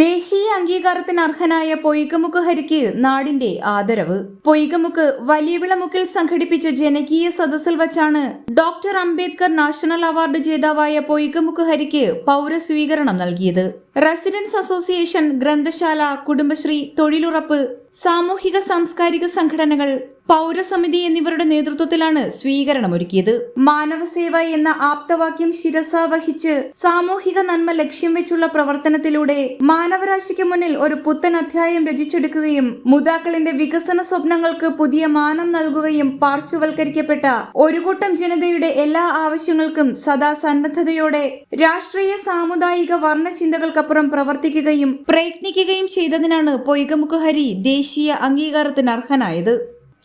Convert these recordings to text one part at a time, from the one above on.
ദേശീയ അംഗീകാരത്തിന് അർഹനായ പൊയ്കമുക്ക് ഹരിക്ക് നാടിന്റെ ആദരവ്. പൊയ്കമുക്ക് വലിയ വിളമുക്കിൽ സംഘടിപ്പിച്ച ജനകീയ സദസ്സിൽ വച്ചാണ് ഡോക്ടർ അംബേദ്കർ നാഷണൽ അവാർഡ് ജേതാവായ പൊയ്കമുക്ക് ഹരിക്ക് പൗരസ്വീകരണം നൽകിയത്. റെസിഡൻസ് അസോസിയേഷൻ ഗ്രന്ഥശാല കുടുംബശ്രീ തൊഴിലുറപ്പ് സാമൂഹിക സാംസ്കാരിക സംഘടനകൾ പൗരസമിതി എന്നിവരുടെ നേതൃത്വത്തിലാണ് സ്വീകരണമൊരുക്കിയത്. മാനവസേവ എന്ന ആപ്തവാക്യം ശിരസ വഹിച്ച് സാമൂഹിക നന്മ ലക്ഷ്യം വെച്ചുള്ള പ്രവർത്തനത്തിലൂടെ മാനവരാശിക്ക് മുന്നിൽ ഒരു പുത്തൻ അധ്യായം രചിച്ചെടുക്കുകയും മുതാക്കളിന്റെ വികസന സ്വപ്നങ്ങൾക്ക് പുതിയ മാനം നൽകുകയും പാർശ്വവൽക്കരിക്കപ്പെട്ട ഒരു കൂട്ടം ജനതയുടെ എല്ലാ ആവശ്യങ്ങൾക്കും സദാ സന്നദ്ധതയോടെ രാഷ്ട്രീയ സാമുദായിക വർണ ചിന്തകൾക്കപ്പുറം പ്രവർത്തിക്കുകയും പ്രയത്നിക്കുകയും ചെയ്തതിനാണ് പൊയ്കമുഖഹരി ദേശീയ അംഗീകാരത്തിന് അർഹനായത്.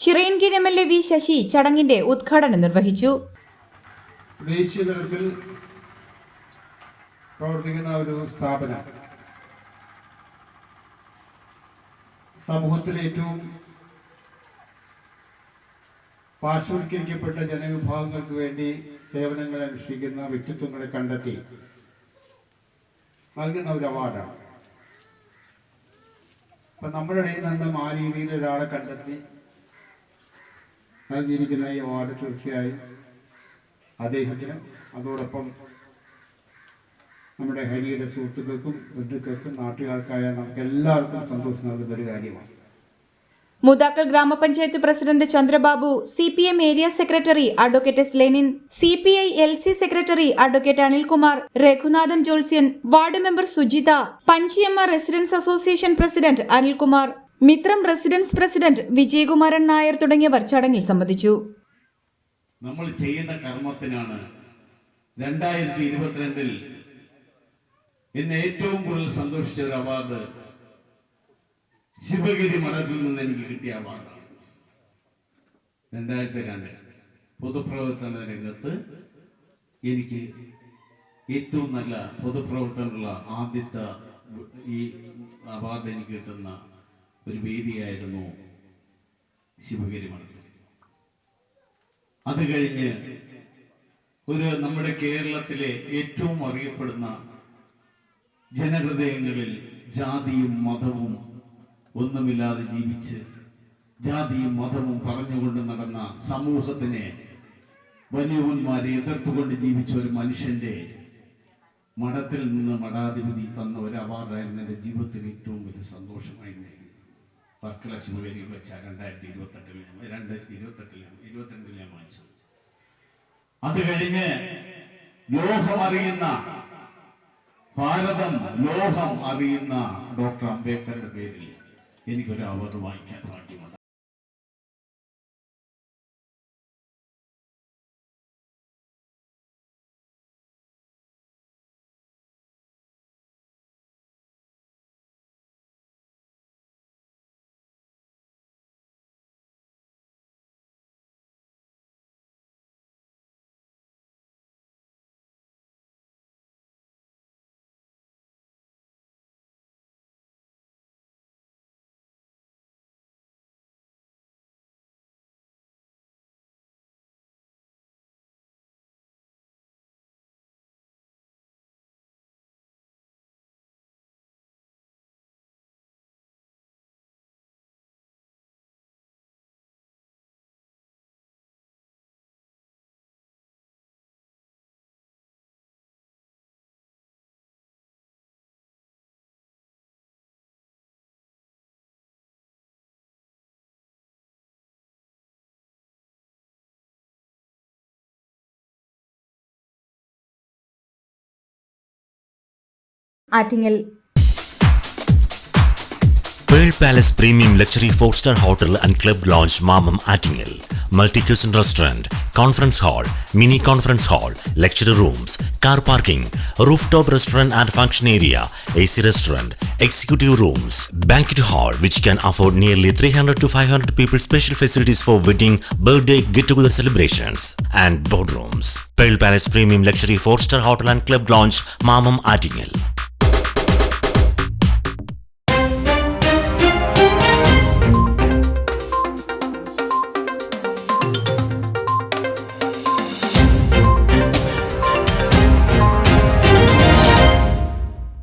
Chirayinkeezhu M L A V Sasi ചടങ്ങിന്റെ ഉദ്ഘാടനം നിർവഹിച്ചു. ദേശീയ തലത്തിൽ പ്രവർത്തിക്കുന്ന ഒരു സ്ഥാപനം. സമൂഹത്തിലെ ഏറ്റവും പാർശ്വവൽക്കരിക്കപ്പെട്ട ജനവിഭാഗങ്ങൾക്ക് വേണ്ടി സേവനങ്ങൾ അനുഷ്ഠിക്കുന്ന വ്യക്തിത്വങ്ങളെ കണ്ടെത്തി നൽകുന്ന ഒരു അവാർഡാണ്. അപ്പൊ നമ്മുടെ ഇടയിൽ നിന്നും ആ രീതിയിൽ ഒരാളെ കണ്ടെത്തി നൽകിയിരിക്കുന്ന ഈ അവാർഡ് തീർച്ചയായും അദ്ദേഹത്തിന് അതോടൊപ്പം നമ്മുടെ ഹരിയുടെ സുഹൃത്തുക്കൾക്കും ബന്ധുക്കൾക്കും നാട്ടുകാർക്കായ നമുക്ക് എല്ലാവർക്കും സന്തോഷം നൽകുന്ന ഒരു കാര്യമാണ്. Muthakkal grama panchayat president Chandrababu C P M area secretary advocate S Lenin C P I L C secretary advocate Anilkumar Raghunathan Jolsyan ward member Sujitha Panchiyamma residents association president Anilkumar Mithram residents president Vijayakumaran Nair തുടങ്ങിയവർ ചടങ്ങിൽ സംബന്ധിച്ചു. നമ്മൾ ചെയ്യുന്ന കർമ്മത്തിനാണ് രണ്ടായിരത്തി ഇരുപത്തിരണ്ടിൽ എന്നെ ഏറ്റവും കൂടുതൽ സന്തോഷിച്ച ഒരു അവാർഡ് ശിവഗിരി മഠത്തിൽ നിന്ന് എനിക്ക് കിട്ടിയ അവാർഡാണ്. രണ്ടായിരത്തി രണ്ട് പൊതുപ്രവർത്തന രംഗത്ത് എനിക്ക് ഏറ്റവും നല്ല പൊതുപ്രവർത്തനമുള്ള ആദ്യത്തെ ഈ അവാർഡ് എനിക്ക് കിട്ടുന്ന ഒരു വേദിയായിരുന്നു ശിവഗിരി മഠത്തിൽ. അത് കഴിഞ്ഞ് ഒരു നമ്മുടെ കേരളത്തിലെ ഏറ്റവും അറിയപ്പെടുന്ന ജനഹൃദയങ്ങളിൽ ജാതിയും മതവും ഒന്നുമില്ലാതെ ജീവിച്ച് ജാതിയും മതവും പറഞ്ഞുകൊണ്ട് നടന്ന സമൂഹത്തിനെ വലിയവന്മാരെ എതിർത്തുകൊണ്ട് ജീവിച്ച ഒരു മനുഷ്യന്റെ മഠത്തിൽ നിന്ന് മഠാധിപതി തന്ന ഒരു അവാർഡായിരുന്നു എന്റെ ജീവിതത്തിൽ ഏറ്റവും വലിയ സന്തോഷമായി സന്തോഷമായിരുന്നു വർക്കല വേദി വെച്ച രണ്ടായിരത്തി ഇരുപത്തെട്ടിൽ രണ്ടായിരത്തി ഇരുപത്തെട്ടിലാണ് ഇരുപത്തിരണ്ടിൽ ഞാൻ വാങ്ങിച്ചു. അത് കഴിഞ്ഞ് ലോഹം അറിയുന്ന ഭാരതം ലോഹം അറിയുന്ന ഡോക്ടർ അംബേദ്കറുടെ പേരിൽ എനിക്കൊരു അവാർഡ് വാങ്ങിക്കാൻ ഭാഗ്യമുണ്ട് Attingal Pearl Palace Premium Luxury 4-star Hotel and Club Lounge Mamam Attingel. Multi-cuisine restaurant, conference hall, mini conference hall, lecture rooms, car parking, rooftop restaurant and function area, AC restaurant, executive rooms, banquet hall which can afford nearly 300 to 500 people special facilities for wedding, birthday, get-together celebrations and boardrooms. Pearl Palace Premium Luxury 4-star Hotel and Club Lounge Mamam Attingel.